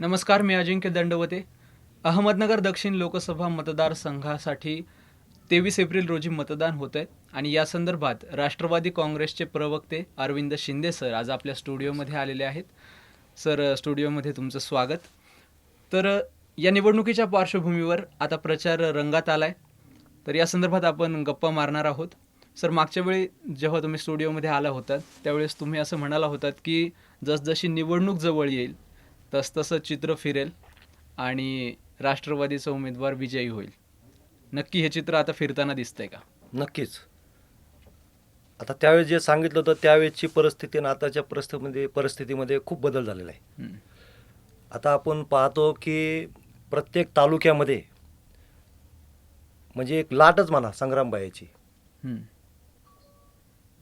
नमस्कार मी अजिंक्य दंडवते. अहमदनगर दक्षिण लोकसभा मतदारसंघासाठी तेवीस एप्रिल रोजी मतदान होत आहे आणि या संदर्भात राष्ट्रवादी काँग्रेसचे प्रवक्ते अरविंद शिंदे सर आज आपल्या स्टुडिओमध्ये आलेले आहेत. सर स्टुडिओमध्ये तुमचं स्वागत. तर या निवडणुकीच्या पार्श्वभूमीवर आता प्रचार रंगात आलाय. तर या संदर्भात आपण गप्पा मारणार आहोत. सर मागच्या वेळी जेव्हा तुम्ही स्टुडिओमध्ये आला होतात त्यावेळेस तुम्ही असं म्हणाला होतात की जसजशी निवडणूक जवळ येईल तसतसं चित्र फिरेल आणि राष्ट्रवादीचा उमेदवार विजयी होईल. नक्की हे चित्र आता फिरताना दिसतंय का? नक्कीच. आता त्यावेळेस जे सांगितलं होतं त्यावेळेसची परिस्थिती आणि आताच्या परिस्थितीमध्ये परिस्थितीमध्ये खूप बदल झालेला आहे. आता आपण पाहतो की प्रत्येक तालुक्यामध्ये म्हणजे एक लाटच म्हणा संग्रामबायाची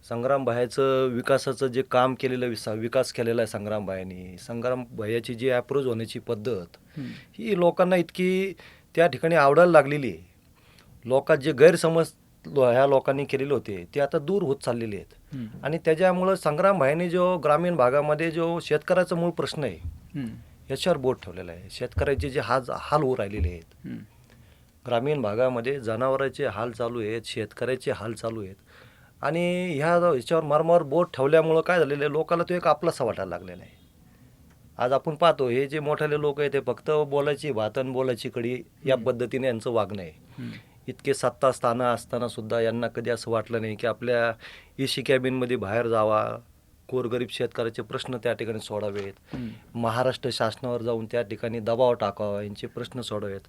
हम्म. संग्रामबायाचं विकासाचं जे काम केलेलं विसा विकास केलेला आहे संग्रामबायांनी संग्रामबायाची जी अप्रोच होण्याची पद्धत. ही लोकांना इतकी त्या ठिकाणी आवडायला लागलेली आहे लोकात जे गैरसमज ह्या लोकांनी केलेले होते ते आता दूर होत चाललेले आहेत. आणि त्याच्यामुळं संग्राम भाईने जो ग्रामीण भागामध्ये जो शेतकऱ्याचा मूळ प्रश्न आहे. याच्यावर बोट ठेवलेला आहे शेतकऱ्याचे जे हाल हाल होऊ राहिलेले आहेत. ग्रामीण भागामध्ये जनावरांचे हाल चालू आहेत शेतकऱ्याचे हाल चालू आहेत आणि ह्या ह्याच्यावर मरमावर बोट ठेवल्यामुळं काय झालेलं आहे लोकांना तो एक आपलासा वाटायला लागलेला आहे आज आपण पाहतो हे जे मोठाले लोक आहेत ते फक्त बोलायची भातन बोलायची कडी या पद्धतीने यांचं वागणं आहे. इतके सत्ता स्थानं असताना सुद्धा यांना कधी असं वाटलं नाही की आपल्या एसी कॅबिनमध्ये बाहेर जावा गोरगरीब शेतकऱ्याचे प्रश्न त्या ठिकाणी सोडावेत. महाराष्ट्र शासनावर जाऊन त्या ठिकाणी दबाव टाकावा यांचे प्रश्न सोडावेत.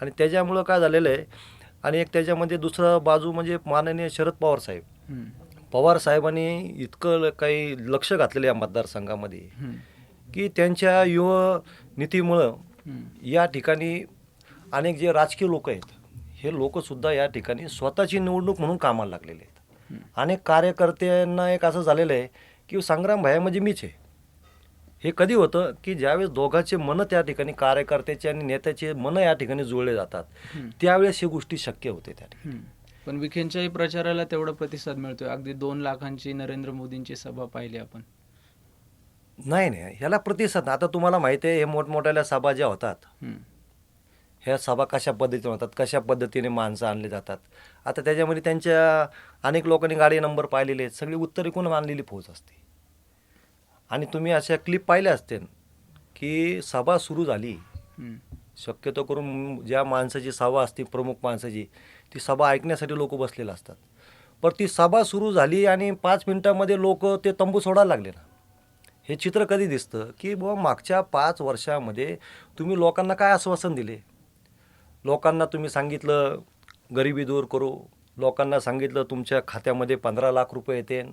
आणि त्याच्यामुळं काय झालेलं आहे आणि एक त्याच्यामध्ये दुसरं बाजू म्हणजे माननीय शरद पवार साहेब. पवार साहेबांनी इतकं काही लक्ष घातलेलं या मतदारसंघामध्ये. की त्यांच्या युवा नीतीमुळं. या ठिकाणी अनेक जे राजकीय लोक आहेत हे लोकसुद्धा या ठिकाणी स्वतःची निवडणूक म्हणून कामाला लागलेले आहेत. अनेक कार्यकर्त्यांना एक असं झालेलं आहे की संग्राम भाया म्हणजे मीच आहे हे कधी होतं की ज्यावेळेस दोघांचे मनं त्या ठिकाणी कार्यकर्त्याचे आणि नेत्याचे मनं या ठिकाणी जुळले जातात. त्यावेळेस ही गोष्टी शक्य होते त्या ठिकाणी. पण विखेंच्याही प्रचाराला तेवढा प्रतिसाद मिळतोय. अगदी दोन लाखांची नरेंद्र मोदींची सभा पाहिली आपण. नाही नाही. ह्याला प्रतिसाद आता तुम्हाला माहिती आहे हे मोठमोठ्या सभा ज्या होतात. ह्या सभा कशा पद्धतीने होतात कशा पद्धतीने माणसं आणली जातात. आता त्याच्यामध्ये त्यांच्या अनेक लोकांनी गाडी नंबर पाहिलेले आहेत. सगळी उत्तरेकडून आणलेली फौज असते. आणि तुम्ही अशा क्लिप पाहिल्या असतील की सभा सुरू झाली. शक्यतो करून ज्या माणसाची सभा असते प्रमुख माणसाची ती सभा ऐकण्यासाठी लोक बसलेले असतात. पण ती सभा सुरू झाली आणि पाच मिनिटामध्ये लोक ते तंबू सोडायला लागले ना. हे चित्र कधी दिसतं? की बुवा मागच्या पाच वर्षामध्ये तुम्ही लोकांना काय आश्वासन दिले? लोकांना तुम्ही सांगितलं गरिबी दूर करू. लोकांना सांगितलं तुमच्या खात्यामध्ये पंधरा लाख रुपये येतील.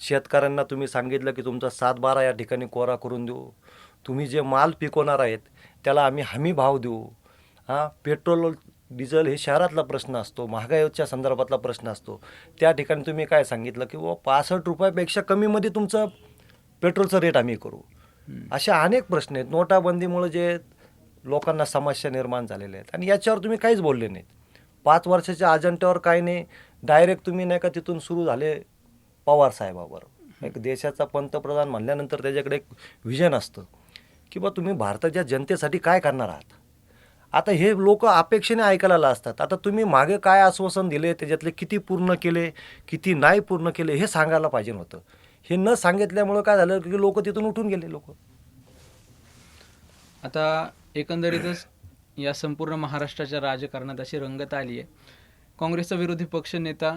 शेतकऱ्यांना तुम्ही सांगितलं की तुमचा सात बारा या ठिकाणी कोरा करून देऊ. तुम्ही जे माल पिकवणार आहेत त्याला आम्ही हमी भाव देऊ. हां पेट्रोल डिझेल हे शहरातला प्रश्न असतो महागाईच्या संदर्भातला प्रश्न असतो. त्या ठिकाणी तुम्ही काय सांगितलं की बुवा पासष्ट रुपयापेक्षा कमीमध्ये तुमचं पेट्रोलचं रेट आम्ही करू. असे अनेक प्रश्न आहेत. नोटाबंदीमुळे जे लोकांना समस्या निर्माण झालेल्या आहेत. आणि याच्यावर तुम्ही काहीच बोलले नाहीत. पाच वर्षाच्या अजंट्यावर काही नाही. डायरेक्ट तुम्ही नाही का तिथून सुरू झाले? पवार साहेबावर. एक देशाचा पंतप्रधान म्हणल्यानंतर त्याच्याकडे एक व्हिजन असतं की बा तुम्ही भारताच्या जनतेसाठी काय करणार आहात? आता हे लोक अपेक्षेने ऐकायला असतात. आता तुम्ही मागे काय आश्वासन दिले त्याच्यातले किती पूर्ण केले किती नाही पूर्ण केले हे सांगायला पाहिजे होतं हे न सांगितल्यामुळं काय झालं की लोक तिथून उठून गेले लोक. आता एकंदरीतच या संपूर्ण महाराष्ट्राच्या राजकारणात अशी रंगत आली आहे काँग्रेसचा विरोधी पक्ष नेता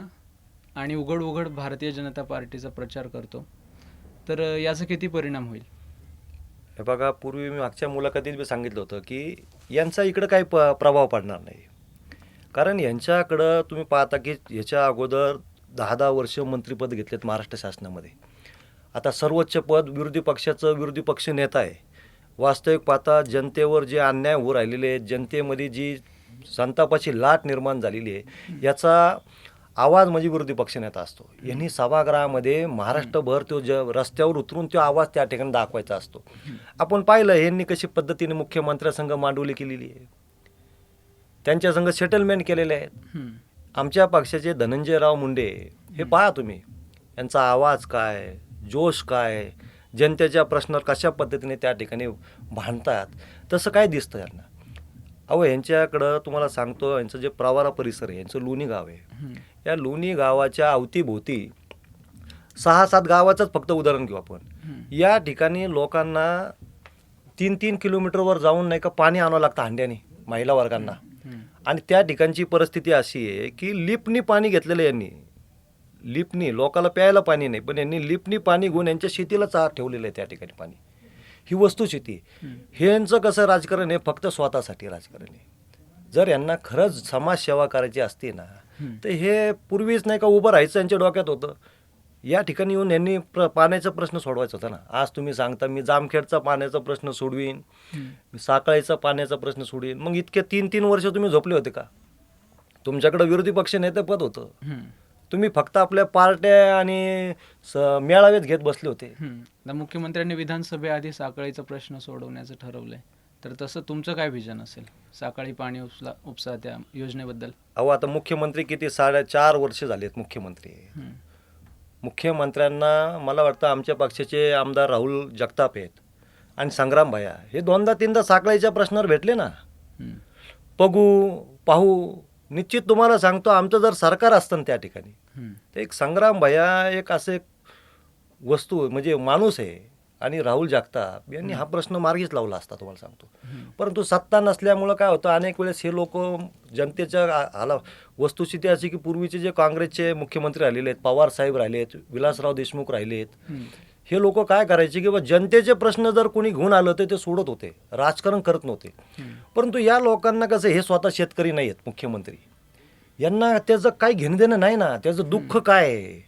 आणि उघड उघड भारतीय जनता पार्टीचा प्रचार करतो. तर याचा किती परिणाम होईल? हे बघा पूर्वी मी मागच्या मुलाखतीत मी सांगितलं होतं की यांचा इकडं काही प प्रभाव पडणार नाही. कारण यांच्याकडं तुम्ही पाहता की ह्याच्या अगोदर दहा दहा वर्ष मंत्रिपद घेतलेत महाराष्ट्र शासनामध्ये. आता सर्वोच्च पद विरोधी पक्षाचं विरोधी पक्ष नेता आहे. वास्तविक पाहता जनतेवर जे अन्याय होऊ राहिलेले आहेत जनतेमध्ये जी संतापाची लाट निर्माण झालेली आहे याचा आवाज म्हणजे विरोधी पक्षनेता असतो. यांनी सभागृहामध्ये महाराष्ट्रभर तो ज रस्त्यावर उतरून तो आवाज त्या ठिकाणी दाखवायचा असतो. आपण पाहिलं यांनी कशी पद्धतीने मुख्यमंत्र्यासंघ मांडवली केलेली आहे. त्यांच्या संघ सेटलमेंट केलेले आहेत. आमच्या पक्षाचे धनंजयराव मुंडे हे पहा तुम्ही यांचा आवाज काय जोश काय जनतेच्या प्रश्नावर कशा पद्धतीने त्या ठिकाणी भांडतात तसं काय दिसतं यांना? अहो यांच्याकडं तुम्हाला सांगतो यांचं जे प्रवारा परिसर आहे यांचं लोणी गाव आहे. या लोणी गावाच्या अवतीभोवती सहा सात गावाचंच फक्त उदाहरण घेऊ आपण. या ठिकाणी लोकांना तीन तीन किलोमीटरवर जाऊन नाही का पाणी आणावं लागतं हांड्याने महिला वर्गांना. आणि त्या ठिकाणची परिस्थिती अशी आहे की लिपनी पाणी घेतलेलं यांनी लिपनी लोकाला प्यायला पाणी नाही पण यांनी लिपनी पाणी घेऊन यांच्या शेतीला चार ठेवलेलं आहे त्या ठिकाणी पाणी ही वस्तुस्थिती. हे यांचं कसं राजकारण आहे? फक्त स्वतःसाठी राजकारण आहे. जर यांना खरंच समाजसेवा करायची असती ना. तर हे पूर्वीच नाही का उभं राहायचं यांच्या डोक्यात होतं. या ठिकाणी येऊन यांनी प्र पाण्याचा प्रश्न सोडवायचा होता ना. आज तुम्ही सांगता मी जामखेडचा पाण्याचा प्रश्न सोडवीन. मी साखळीचा पाण्याचा प्रश्न सोडवीन. मग इतके तीन तीन वर्ष तुम्ही झोपले होते का? तुमच्याकडे विरोधी पक्ष नेतेपद होतं. तुम्ही फक्त आपल्या पार्ट्या आणि स मेळावेच घेत बसले होते हम्म. आता मुख्यमंत्र्यांनी विधानसभेआधी साखळीचा प्रश्न सोडवण्याचं ठरवलंय तर तसं तुमचं काय विजन असेल साखळी पाणी उपसा उपसा त्या योजनेबद्दल अहो आता मुख्यमंत्री किती साडेचार वर्ष झालेत मुख्यमंत्री हम्म. मुख्यमंत्र्यांना मला वाटतं आमच्या पक्षाचे आमदार राहुल जगताप आहेत आणि संग्राम भैया हे दोनदा तीनदा साखळीच्या प्रश्नावर भेटले ना हम्म. बघू पाहू निश्चित तुम्हाला सांगतो आमचं जर सरकार असतं ना त्या ठिकाणी. तर एक संग्राम भैया एक असे वस्तू म्हणजे माणूस आहे आणि राहुल जगताप यांनी हा प्रश्न मार्गीच लावला असता तुम्हाला सांगतो. परंतु सत्ता नसल्यामुळं काय होतं अनेक वेळेस हे लोक जनतेच्या आला वस्तुस्थिती अशी की पूर्वीचे जे काँग्रेसचे मुख्यमंत्री राहिलेले आहेत पवार साहेब राहिले आहेत विलासराव देशमुख राहिले आहेत. हे लोक काय करायचे की बा जनतेचे प्रश्न जर कोणी घेऊन आलं तर ते सोडत होते राजकारण करत नव्हते. परंतु या लोकांना कसं हे स्वतः शेतकरी नाही आहेत मुख्यमंत्री यांना त्याचं काही घेणं देणं नाही ना त्याचं दुःख काय आहे?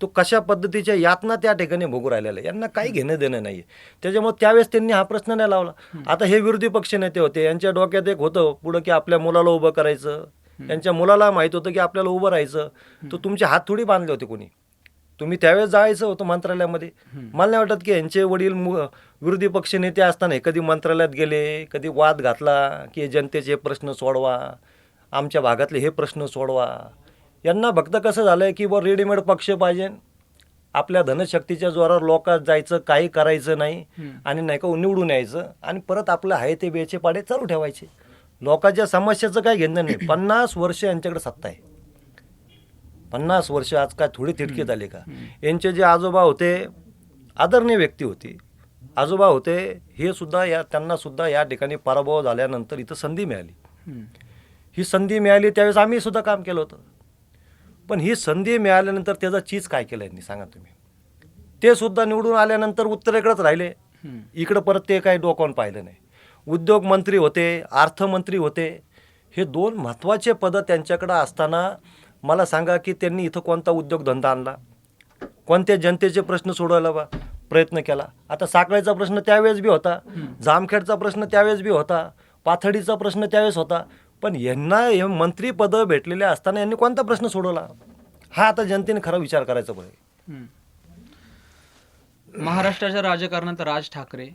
तो कशा पद्धतीच्या यातना त्या ठिकाणी भोगू राहिलेला आहे? यांना काही घेणं देणं नाही त्याच्यामुळे त्यावेळेस त्यांनी हा प्रश्न नाही लावला. आता हे विरोधी पक्ष नेते होते यांच्या डोक्यात एक होतं पुढं की आपल्या मुलाला उभं करायचं. यांच्या मुलाला माहीत होतं की आपल्याला उभं राहायचं. तर तुमचे हात थोडी बांधले होते कोणी? तुम्ही त्यावेळेस जायचं होतं मंत्रालयामध्ये. मला नाही वाटत की यांचे वडील विरोधी पक्ष नेते असताना हे कधी मंत्रालयात गेले कधी वाद घातला की जनतेचे प्रश्न सोडवा. आमच्या भागातले हे प्रश्न सोडवा. यांना फक्त कसं झालं आहे की ब रेडीमेड पक्ष पाहिजे. आपल्या धनशक्तीच्या जोरावर लोकात जायचं काही करायचं नाही. आणि नाही का निवडून यायचं आणि परत आपलं आहे ते बेचे पाडे चालू ठेवायचे. लोकांच्या समस्याचं काय घेणं नाही. पन्नास वर्ष यांच्याकडे सत्ता आहे. पन्नास वर्ष आज काय थोडी तिडकीत आली का? यांचे जे आजोबा होते आदरणीय व्यक्ती होती. आजोबा होते हे सुद्धा या त्यांना सुद्धा या ठिकाणी पराभव झाल्यानंतर इथं संधी मिळाली. ही संधी मिळाली त्यावेळेस आम्ही सुद्धा काम केलं होतं. पण ही संधी मिळाल्यानंतर त्याचा चीज काय केलं यांनी सांगा तुम्ही. ते सुद्धा निवडून आल्यानंतर उत्तरेकडेच राहिले. इकडं परत ते काही डोकावून पाहिलं नाही. उद्योग मंत्री होते अर्थमंत्री होते हे दोन महत्त्वाचे पदं त्यांच्याकडं असताना मला सांगा की त्यांनी इथं कोणता उद्योगधंदा आणला? कोणत्या जनतेचे प्रश्न सोडवायला बा प्रयत्न केला? आता साखळीचा प्रश्न त्यावेळेस बी होता जामखेडचा प्रश्न त्यावेळेस बी होता पाथडीचा प्रश्न त्यावेळेस होता. पण यांना हे मंत्रीपदं भेटलेले असताना यांनी कोणता प्रश्न सोडवला? हा आता जनतेने खरा विचार करायचा पाहिजे. महाराष्ट्राच्या राजकारणात राज ठाकरे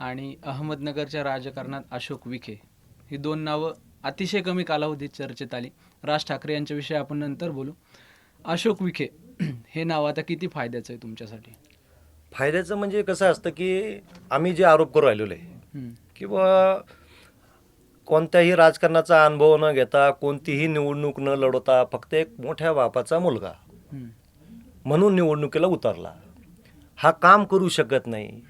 आणि अहमदनगरच्या राजकारणात अशोक विखे ही दोन नावं अतिशय कमी कालावधीत चर्चेत आली. राज ठाकरे यांच्याविषयी आपण नंतर बोलू. अशोक विखे हे नाव आता किती फायद्याचं आहे तुमच्यासाठी? फायद्याचं म्हणजे कसं असतं की आम्ही जे आरोप करू राहिलेलो आहे. किंवा कोणत्याही राजकारणाचा अनुभव न घेता कोणतीही निवडणूक न लढवता फक्त एक मोठ्या बापाचा मुलगा म्हणून निवडणुकीला उतरला. हा काम करू शकत नाही.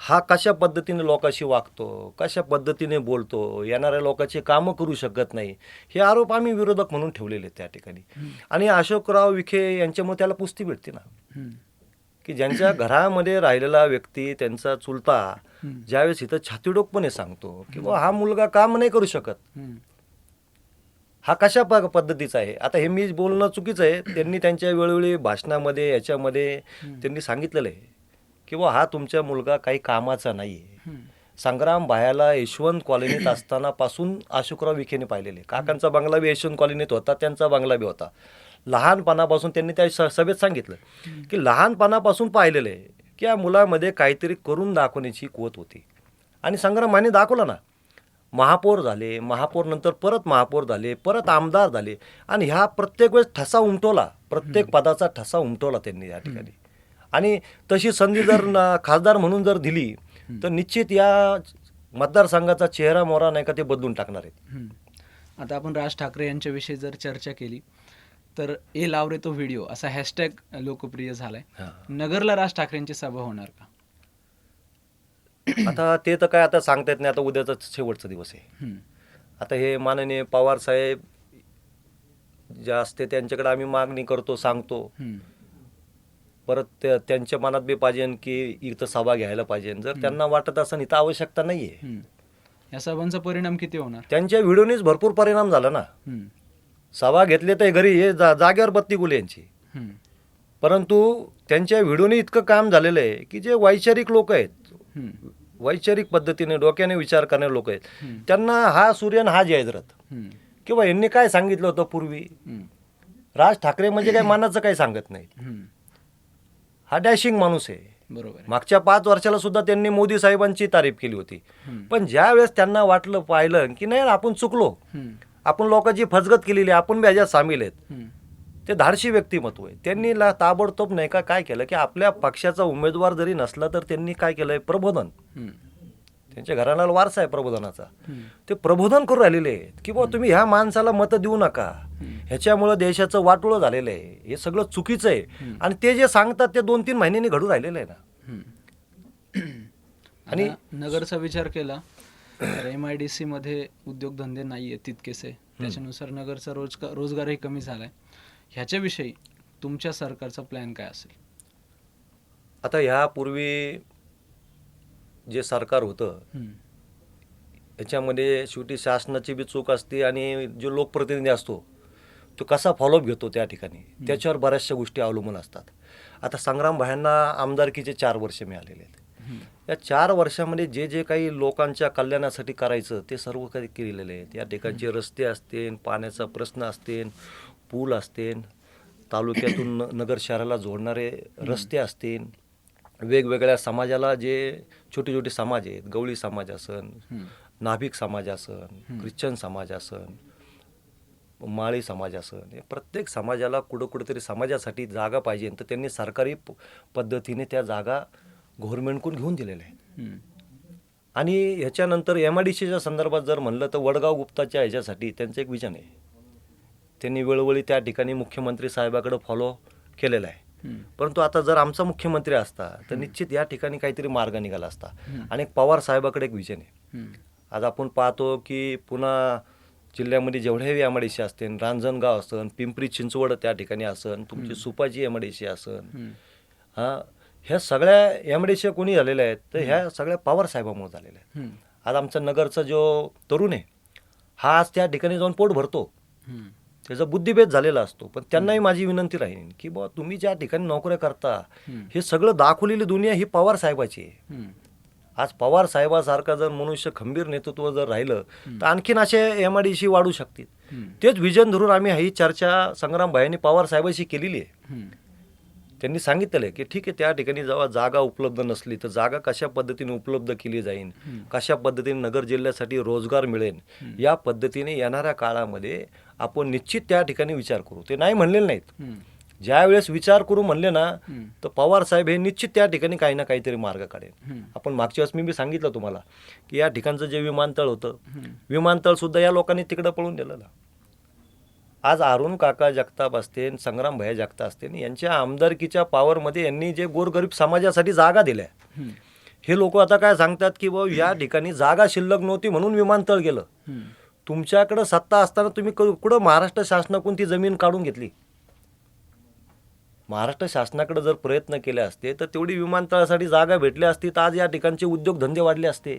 हा कशा पद्धतीने लोकांशी वागतो कशा पद्धतीने बोलतो येणाऱ्या लोकांची कामं करू शकत नाही हे आरोप आम्ही विरोधक म्हणून ठेवलेले त्या ठिकाणी. आणि अशोकराव विखे यांच्यामुळे त्याला पुस्ती भेटते ना. की ज्यांच्या घरामध्ये राहिलेला व्यक्ती त्यांचा चुलता. ज्यावेळेस इथं छातीडोकपणे सांगतो की बुवा हा मुलगा काम नाही करू शकत. हा कशा पद्धतीचा आहे? आता हे मी बोलणं चुकीचं आहे. त्यांनी त्यांच्या वेळोवेळी भाषणामध्ये याच्यामध्ये त्यांनी सांगितलेलं आहे की बुवा हा तुमचा मुलगा काही कामाचा नाही आहे. संग्राम भायाला यशवंत कॉलनीत असताना पासून अशोकराव विखेने पाहिलेले. काकांचा बंगला बी यशवंत कॉलनीत होता त्यांचा बंगला बी होता. लहानपणापासून त्यांनी त्या स- सभेत सांगितलं की लहानपणापासून पाहिलेलं आहे की या मुलामध्ये काहीतरी करून दाखवण्याची कुवत होती. आणि संग्रामाने दाखवलं ना महापौर झाले महापौर नंतर परत महापौर झाले परत आमदार झाले आणि ह्या प्रत्येक वेळेस ठसा उमटवला प्रत्येक पदाचा ठसा उमटवला त्यांनी या ठिकाणी. आणि तशी संधी जर खासदार म्हणून जर दिली तर निश्चित या मतदारसंघाचा चेहरा मोहरा नाही का ते बदलून टाकणार आहेत. आता आपण राज ठाकरे यांच्याविषयी जर चर्चा केली तर ए लावरे तो व्हिडिओ असा हॅशटॅग लोकप्रिय झालाय. नगरला राज ठाकरेंची सभा होणार का आता ते तर काय आता सांगता येत नाही आता उद्याचा शेवटचा दिवस आहे. आता हे माननीय पवार साहेब जे असते त्यांच्याकडे आम्ही मागणी करतो सांगतो. परत त्या- त्यांच्या मनात बी पाहिजे की इथं सभा घ्यायला पाहिजे जर त्यांना वाटत असं इथं आवश्यकता नाही आहे हम्म. या सभांचा परिणाम किती होणार त्यांच्या व्हिडिओनीच भरपूर परिणाम झाला ना. सभा घेतले तर घरी हे जा जागेवर बत्ती गुले यांची. परंतु त्यांच्या व्हिडिओने इतकं काम झालेलं आहे की जे वैचारिक लोक आहेत. वैचारिक पद्धतीने डोक्याने विचार करणारे लोक आहेत. त्यांना हा सूर्यन हा जयद्रथ. किंवा यांनी काय सांगितलं होतं पूर्वी. राज ठाकरे म्हणजे काय मानाचं काही सांगत नाही. हा डॅशिंग माणूस आहे बरोबर. मागच्या पाच वर्षाला सुद्धा त्यांनी मोदी साहेबांची तारीफ केली होती. पण ज्या वेळेस त्यांना वाटलं पाहिलं की नाही आपण चुकलो. आपण लोकांची फसगत केलेली आहे, आपण बी ह्याच्यात सामील आहेत. ते धाडशी व्यक्तिमत्व आहे त्यांनी ला ताबडतोब नाही का काय केलं की आपल्या पक्षाचा उमेदवार जरी नसला तर त्यांनी काय केलंय प्रबोधन. त्यांच्या घराण्याला वारसा आहे प्रबोधनाचा. ते प्रबोधन करून राहिलेले आहेत की बुवा तुम्ही ह्या माणसाला मतं देऊ नका. ह्याच्यामुळं देशाचं वाटोळं झालेलं आहे हे सगळं चुकीचं आहे. आणि ते जे सांगतात ते दोन तीन महिन्यांनी घडून राहिलेलं आहे ना. आणि- नगरचा विचार केला तर एम आय डी सी मध्ये उद्योगधंदे नाही आहेत तितकेसे त्याच्यानुसार नगरचा रोजगार रोजगारही कमी झालाय. ह्याच्याविषयी तुमच्या सरकारचा प्लॅन काय असेल? आता ह्यापूर्वी जे सरकार होतं. याच्यामध्ये शेवटी शासनाची बी चूक असते आणि जो लोकप्रतिनिधी असतो तो कसा फॉलोअप घेतो त्या ठिकाणी? त्याच्यावर बऱ्याचशा गोष्टी अवलंबून असतात. आता संग्राम भायांना आमदारकीचे चार वर्ष मिळालेले आहेत. या चार वर्षामध्ये जे जे काही लोकांच्या कल्याणासाठी करायचं ते सर्व काही केलेले आहेत त्या ठिकाणचे रस्ते असतील पाण्याचा प्रश्न असतील पूल असतील तालुक्यातून नगर शहराला जोडणारे रस्ते असतील वेगवेगळ्या समाजाला जे छोटे छोटे समाज आहेत गवळी समाज असन नाभिक समाज असन ख्रिश्चन समाज असन माळी समाज असन प्रत्येक समाजाला कुठं कुठेतरी समाजासाठी जागा पाहिजे. तर त्यांनी सरकारी पद्धतीने त्या जागा गव्हर्नमेंटकडून घेऊन दिलेल्या आहेत. आणि ह्याच्यानंतर एम आय डी सीच्या संदर्भात जर म्हणलं तर वडगाव गुप्ताच्या ह्याच्यासाठी त्यांचं एक विजन आहे त्यांनी वेळोवेळी त्या ठिकाणी मुख्यमंत्री साहेबाकडे फॉलो केलेलं आहे. परंतु आता जर आमचा मुख्यमंत्री असता तर निश्चित या ठिकाणी काहीतरी मार्ग निघाला असता. आणि एक पवार साहेबाकडे एक विजन आहे. आज आपण पाहतो की पुन्हा जिल्ह्यामध्ये जेवढ्याही एमआयडीसी असतील रांजणगाव असन पिंपरी चिंचवड त्या ठिकाणी असन तुमची सुपाची एमआयडीसी असन हम्म. हा ह्या सगळ्या एमआयडीसी कोणी झालेल्या आहेत तर ह्या सगळ्या पवार साहेबामुळे झालेल्या आहेत. आज आमचा नगरचा जो तरुण आहे हा आज त्या ठिकाणी जाऊन पोट भरतो. त्याचा बुद्धिभेद झालेला असतो पण त्यांनाही माझी विनंती राहील की बुवा तुम्ही ज्या ठिकाणी नोकऱ्या करता. हे सगळं दाखवलेली दुनिया ही पवार साहेबाची आहे. आज पवार साहेबासारखा जर मनुष्य खंबीर नेतृत्व जर राहिलं तर आणखीन असे एम आय डी सी वाढू शकतील. तेच विजन धरून आम्ही ही चर्चा संग्राम भाईंनी पवार साहेबाशी केलेली आहे. त्यांनी सांगितलेलं आहे की ठीक आहे त्या ठिकाणी जेव्हा जागा उपलब्ध नसली तर जागा कशा पद्धतीने उपलब्ध केली जाईल. कशा पद्धतीने नगर जिल्ह्यासाठी रोजगार मिळेल या पद्धतीने येणाऱ्या काळामध्ये आपण निश्चित त्या ठिकाणी विचार करू ते नाही म्हणलेले नाहीत. ज्यावेळेस विचार करू म्हणले ना. तर पवार साहेब हे निश्चित त्या ठिकाणी काही ना काहीतरी मार्ग काढेल. आपण मागच्या वेळेस मी बी सांगितलं तुम्हाला की या ठिकाणचं जे विमानतळ होतं. विमानतळ सुद्धा या लोकांनी तिकडं पळून दिलेलं आज अरुण काका जगताप असतील संग्राम भैया जगताप असतील यांच्या आमदारकीच्या पावरमध्ये यांनी जे गोरगरीब समाजासाठी जागा दिल्या. हे लोक आता काय सांगतात की बाबा या ठिकाणी जागा शिल्लक नव्हती म्हणून विमानतळ गेलं. तुमच्याकडं सत्ता असताना तुम्ही कुठं महाराष्ट्र शासनाकडून ती जमीन काढून घेतली महाराष्ट्र शासनाकडे जर प्रयत्न केले असते तर तेवढी विमानतळासाठी जागा भेटली असती तर आज या ठिकाणचे उद्योगधंदे वाढले असते.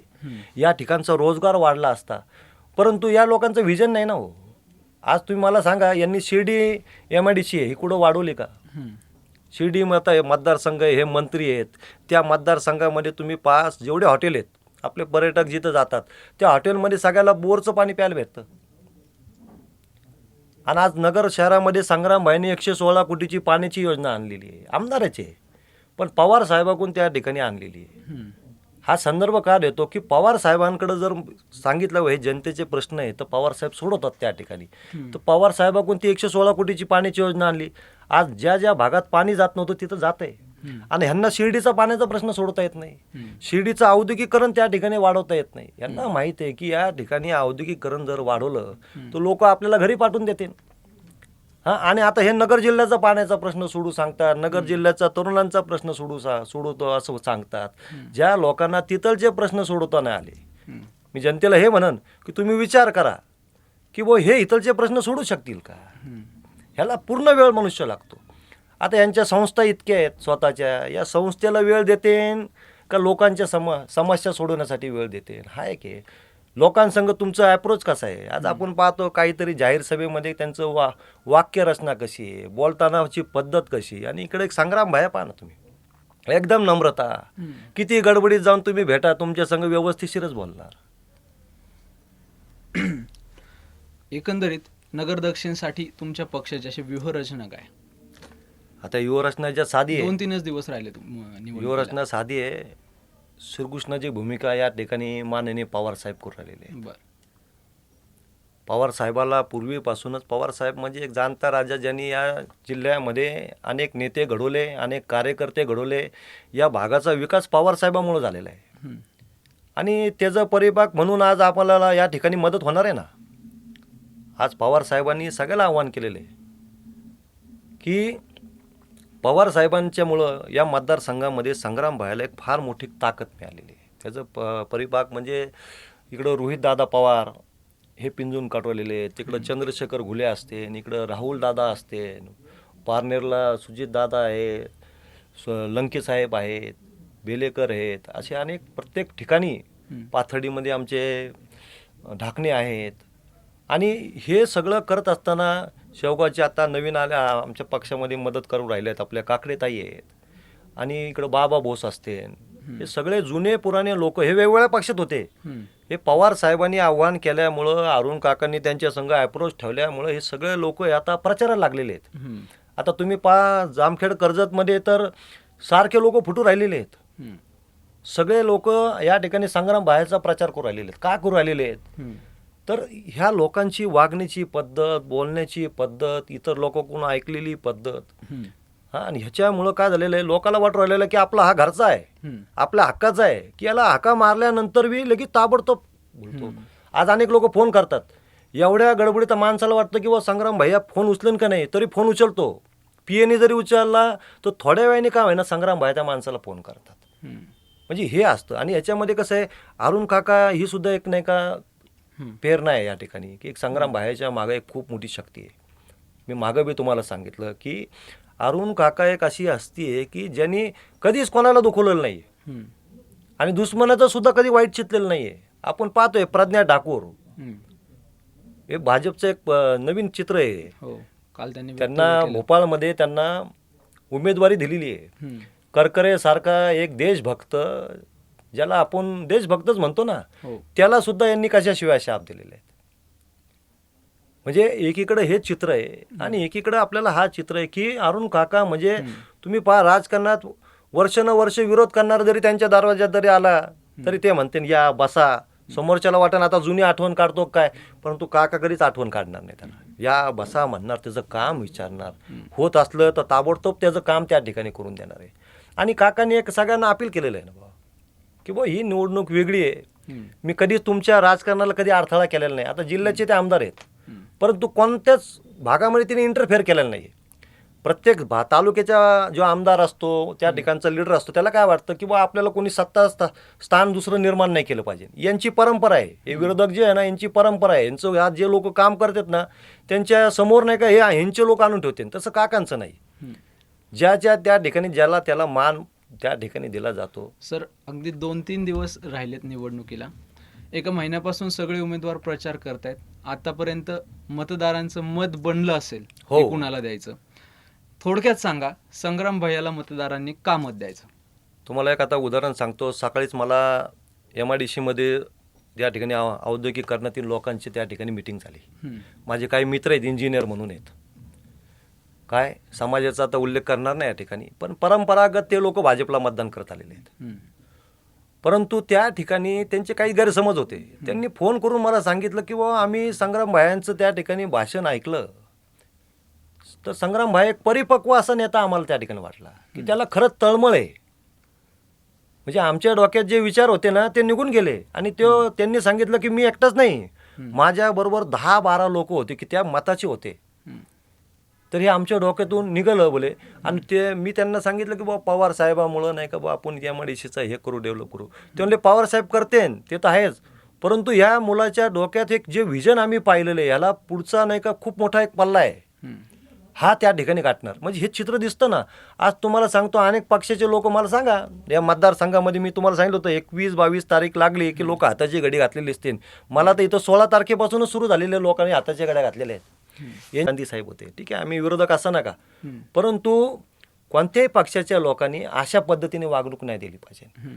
या ठिकाणचा रोजगार वाढला असता परंतु या लोकांचं विजन नाही ना हो आज तुम्ही मला सांगा यांनी Shirdi M I D C आहे ही कुठं वाढवली का. शिर्डी मत मतदारसंघ आहे, हे मंत्री आहेत. त्या मतदारसंघामध्ये तुम्ही पाच जेवढे हॉटेल आहेत आपले पर्यटक जिथं जातात त्या हॉटेलमध्ये सगळ्याला बोरचं पाणी प्यायला भेटतं. आणि आज नगर शहरामध्ये संग्रामभाईंनी एकशे सोळा कोटीची पाण्याची योजना आणलेली आहे. आमदाराची आहे. पण पवार साहेबाकडून त्या ठिकाणी आणलेली आहे. हा संदर्भ का देतो की पवार साहेबांकडे जर सांगितलं हे जनतेचे प्रश्न आहे तर पवार साहेब सोडवतात त्या ठिकाणी. तर पवार साहेबाकडून ती एकशे सोळा कोटीची पाण्याची योजना आणली. आज ज्या ज्या भागात पाणी जात नव्हतं तिथं जात आहे. आणि ह्यांना शिर्डीचा पाण्याचा प्रश्न सोडता येत नाही. शिर्डीचं औद्योगिकरण त्या ठिकाणी वाढवता येत नाही. यांना माहिती आहे की या ठिकाणी औद्योगिकरण जर वाढवलं तर लोक आपल्याला घरी पाठवून देतील. हा आणि आता हे नगर जिल्ह्याचा पाण्याचा प्रश्न सोडू सांगतात नगर जिल्ह्याचा तरुणांचा प्रश्न सोडू सा सोडवतो असं सांगतात. ज्या लोकांना तिथलचे प्रश्न सोडवता नाही आले. मी जनतेला हे म्हणन की तुम्ही विचार करा की वो हे इथलचे प्रश्न सोडू शकतील का. ह्याला पूर्ण वेळ मनुष्य लागतो. आता यांच्या संस्था इतक्या आहेत स्वतःच्या या संस्थेला वेळ देतेन का लोकांच्या सम समस्या सोडवण्यासाठी वेळ देते हा एक आहे. लोकांसंग तुमचं अप्रोच कसा आहे? आज आपण पाहतो काहीतरी जाहीर सभेमध्ये त्यांचं वा वाक्य रचना कशी आहे? बोलतानाची पद्धत कशी आणि इकडे एक संग्राम भाया पहा ना तुम्ही. एकदम नम्रता. किती गडबडीत जाऊन तुम्ही भेटा तुमच्या संग व्यवस्थितशीरच बोलणार. एकंदरीत नगर दक्षिणसाठी तुमच्या पक्षाची अशी व्यूहरचना काय? आता युवरचनाच्या साधी आहे. दोन तीनच दिवस राहिले. युवरचना साधी आहे. श्रीकृष्णाची भूमिका या ठिकाणी माननीय पवार साहेब करून राहिलेले आहे. बर पवार साहेबाला पूर्वीपासूनच पवार साहेब म्हणजे एक जाणता राजा ज्यांनी या जिल्ह्यामध्ये अनेक नेते घडवले अनेक कार्यकर्ते घडवले या भागाचा विकास पवार साहेबामुळे झालेला आहे. आणि त्याचं परिपाक म्हणून आज आपल्याला या ठिकाणी मदत होणार आहे ना आज पवार साहेबांनी सगळ्याला आव्हान केलेलं आहे की पवार साहेबांच्यामुळं या मतदारसंघामध्ये संग्राम भायला एक फार मोठी ताकद मिळालेली आहे. त्याचं प परिपाक म्हणजे इकडं रोहितदादा पवार हे पिंजून काढवलेले आहेत. तिकडं चंद्रशेखर घुले असते आणि इकडं राहुल दादा असते. पारनेरला सुजित दादा आहे स- लंके साहेब आहेत बेलेकर आहेत. असे अनेक प्रत्येक ठिकाणी. पाथर्डीमध्ये आमचे ढाकणे आहेत. आणि हे सगळं करत असताना शेवगावचे आता नवीन आल्या आमच्या पक्षामध्ये मदत करून राहिले आहेत आपल्या काकडेताई आहेत आणि इकडं बाबा बोस असते हे सगळे जुने पुराणे लोक हे वेगवेगळ्या पक्षात होते. हे पवार साहेबांनी आव्हान केल्यामुळं अरुण काकांनी त्यांच्या संघ अप्रोच ठेवल्यामुळं हे सगळे लोक आता प्रचाराला लागलेले आहेत. आता तुम्ही पहा जामखेड कर्जतमध्ये तर सारखे लोक फुटू राहिलेले आहेत. सगळे लोक या ठिकाणी संग्राम बाहेरचा प्रचार करू राहिलेले आहेत का करू राहिलेले आहेत. तर ह्या लोकांची वागण्याची पद्धत बोलण्याची पद्धत इतर लोकांकडून ऐकलेली पद्धत. हा आणि ह्याच्यामुळं काय झालेलं आहे लोकांना वाटू राहिलेलं आहे की आपला हा घरचा आहे. आपल्या हक्काचा आहे की याला हाका मारल्यानंतर बी लगेच ताबडतोब बोलतो आज अनेक लोक फोन करतात एवढ्या गडबडीत माणसाला वाटतं की बा संग्राम भैया फोन उचलेन का नाही तरी फोन उचलतो पी एने जरी उचलला तर थोड्या वेळाने काय ना संग्राम भाई त्या माणसाला फोन करतात. म्हणजे हे असतं आणि याच्यामध्ये कसं आहे अरुण काका ही सुद्धा एक नाही का. प्रेरणा आहे या ठिकाणी की एक संग्राम भायाच्या मागे एक खूप मोठी शक्ती आहे मी मागं बी तुम्हाला सांगितलं की अरुण काका एक अशी हस्ती आहे की ज्यांनी कधीच कोणाला दुखवलेलं नाही. आणि दुश्मनाचं सुद्धा कधी वाईट चितलेलं नाही आहे आपण पाहतोय प्रज्ञा हम्म. हे भाजपचं एक नवीन चित्र आहे हो काल त्यांनी त्यांना. भोपाळमध्ये त्यांना उमेदवारी दिलेली आहे. करकरे सारखा एक देशभक्त ज्याला आपण देशभक्तच म्हणतो ना हो. त्याला सुद्धा यांनी कशाशिवाय शाप दिलेले आहेत? म्हणजे एकीकडे हे चित्र आहे आणि एकीकडे आपल्याला हा चित्र आहे की अरुण काका म्हणजे तुम्ही पहा राजकारणात वर्षानुवर्ष विरोध करणारा जरी त्यांच्या दरवाज्यात जरी आला तरी ते म्हणते या बसा. समोरच्याला वाटण आता जुनी आठवण काढतो काय? परंतु काका कधीच आठवण काढणार नाही त्यांना. या बसा म्हणणार त्याचं काम विचारणार. होत असलं तर ताबडतोब त्याचं काम त्या ठिकाणी करून देणार आहे. आणि काकांनी एक सगळ्यांना अपील केलेलं आहे ना की बुवा ही निवडणूक वेगळी आहे. मी कधीच तुमच्या राजकारणाला कधी अडथळा केलेला नाही. आता जिल्ह्याचे ते आमदार आहेत. परंतु कोणत्याच भागामध्ये तिने इंटरफेअर केलेलं नाही प्रत्येक भा तालुक्याचा जो आमदार असतो त्या ठिकाणचा लीडर असतो त्याला काय वाटतं की बा आपल्याला कोणी सत्ता स्था- स्थान दुसरं निर्माण नाही केलं पाहिजे. यांची परंपरा आहे. हे विरोधक जे आहे ना यांची परंपरा आहे. यांचं ह्या जे लोक काम करतात ना त्यांच्यासमोर नाही का हे ह्यांचे लोक आणून ठेवते. तसं काकांचं नाही. हम्म. ज्याच्या त्या ठिकाणी ज्याला त्याला मान त्या ठिकाणी दिला जातो. सर अगदी दोन तीन दिवस राहिलेत निवडणुकीला. एका महिन्यापासून सगळे उमेदवार प्रचार करतायत. आतापर्यंत मतदारांचं मत बनलं असेल हो. कुणाला द्यायचं? थोडक्यात सांगा संग्राम भैयाला मतदारांनी का मत द्यायचं? तुम्हाला एक आता उदाहरण सांगतो. सकाळीच मला एम आय डी सीमध्ये त्या ठिकाणी औद्योगिकरणातील लोकांची त्या ठिकाणी मिटिंग झाली. माझे काही मित्र आहेत इंजिनियर म्हणून आहेत. काय? समाजाचा आता उल्लेख करणार नाही या ठिकाणी. पण परंपरागत ते लोक भाजपला मतदान करत आलेले आहेत. परंतु त्या ठिकाणी त्यांचे काही गैरसमज होते. त्यांनी फोन करून मला सांगितलं की बाबा आम्ही संग्राम भायांचं त्या ठिकाणी भाषण ऐकलं. तर संग्राम भाई एक परिपक्व असा नेता आम्हाला त्या ठिकाणी वाटला की त्याला खरंच तळमळ आहे. म्हणजे आमच्या डोक्यात जे विचार होते ना ते निघून गेले. आणि तो त्यांनी सांगितलं की मी एकटाच नाही. माझ्याबरोबर दहा बारा लोक होते की त्या मताचे होते. तर हे आमच्या डोक्यातून निघालं बोले. आणि ते मी त्यांना सांगितलं की बाबा पवार साहेबामुळं नाही का बा आपण या मडीशीचं हे करू डेव्हलप करू. ते म्हणले पवार साहेब करते ते तर आहेच. परंतु ह्या मुलाच्या डोक्यात एक जे व्हिजन आम्ही पाहिलेलं आहे याला पुढचा नाही का खूप मोठा एक पल्ला आहे. हा त्या ठिकाणी गाठणार. म्हणजे हे चित्र दिसतं ना आज तुम्हाला सांगतो अनेक पक्षाचे लोक मला सांगा. या मतदारसंघामध्ये मी तुम्हाला सांगितलं होतं एकवीस बावीस तारीख लागली की लोक हाताची घडी घातलेली असतील मला तर इथं सोळा तारखेपासूनच सुरू झालेल्या लोकांनी हाताच्या घड्या घातलेल्या आहेत. गांधी साहेब होते. ठीक आहे आम्ही विरोधक असं नका. परंतु कोणत्याही पक्षाच्या लोकांनी अशा पद्धतीने वागणूक नाही दिली पाहिजे.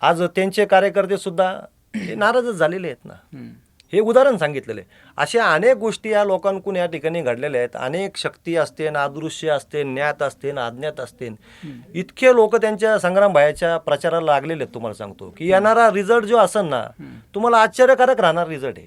आज त्यांचे कार्यकर्ते सुद्धा हे नाराजच झालेले आहेत ना. हे उदाहरण सांगितलेले अशा अनेक गोष्टी या लोकांकडून या ठिकाणी घडलेल्या आहेत. अनेक शक्ती असते अदृश्य असते ज्ञात असते अज्ञात असते. इतके लोक त्यांच्या संग्रामभायाच्या प्रचाराला लागलेले आहेत तुम्हाला सांगतो. की येणारा रिझल्ट जो असेल ना तुम्हाला आश्चर्यकारक राहणार रिझल्ट आहे.